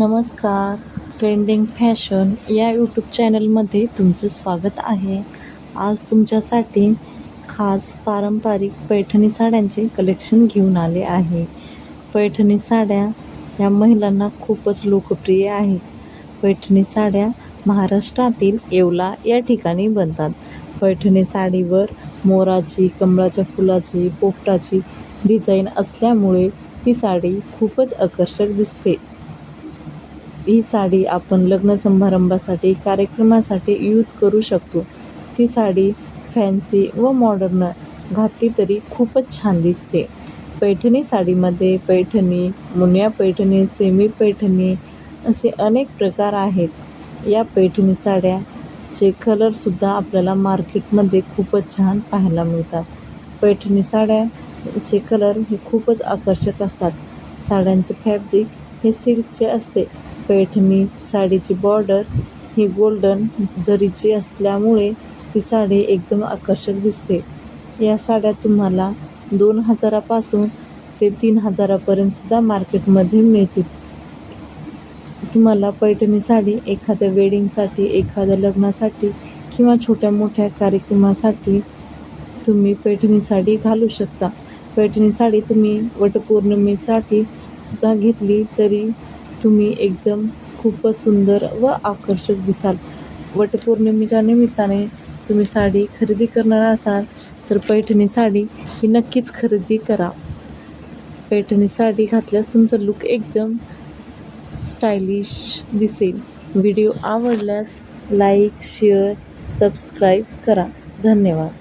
नमस्कार. Trending fashion या YouTube चॅनलमध्ये तुमचं स्वागत आहे. आज तुमच्यासाठी खास पारंपरिक पैठणी साड्यांचे कलेक्शन घेऊन आले आहे. पैठणी साड्या या महिलांना खूपच लोकप्रिय आहेत. पैठणी साड्या महाराष्ट्रातील येवला या ठिकाणी बनतात. पैठणी साडीवर मोराची कमळाच्या फुलाची पोपटाची डिझाईन असल्यामुळे ती साडी खूपच आकर्षक दिसते. ही साडी आपण लग्न समारंभासाठी कार्यक्रमासाठी यूज करू शकतो. ती साडी फॅन्सी व मॉडर्न घातली तरी खूपच छान दिसते. पैठणी साडीमध्ये पैठणी मुनिया पैठणी सेमी पैठणी असे अनेक प्रकार आहेत. या पैठणी साड्याचे कलरसुद्धा आपल्याला मार्केटमध्ये खूपच छान पाहायला मिळतात. पैठणी साड्याचे कलर हे खूपच आकर्षक असतात. साड्यांचे फॅब्रिक हे सिल्कचे असते. पैठणी साडीची बॉर्डर ही गोल्डन जरीची असल्यामुळे ती साडी एकदम आकर्षक दिसते. या साड्या तुम्हाला दोन हजारापासून ते तीन हजारापर्यंत सुद्धा मार्केटमध्ये मिळतील. तुम्हाला पैठणी साडी एखाद्या वेडिंगसाठी एखाद्या लग्नासाठी किंवा छोट्या मोठ्या कार्यक्रमासाठी तुम्ही पैठणी साडी घालू शकता. पैठणी साडी तुम्ही वटपौर्णिमेसाठी सुद्धा घेतली तरी तुम्ही एकदम खूपच सुंदर व आकर्षक दिसाल. वटपौर्णिमेच्या निमित्ताने तुम्ही साडी खरेदी करणार असाल तर पैठणी साडी ही नक्कीच खरेदी करा. पैठणी साडी घातल्यास तुमचं लुक एकदम स्टायलिश दिसेल. व्हिडिओ आवडल्यास लाईक शेअर सबस्क्राईब करा. धन्यवाद.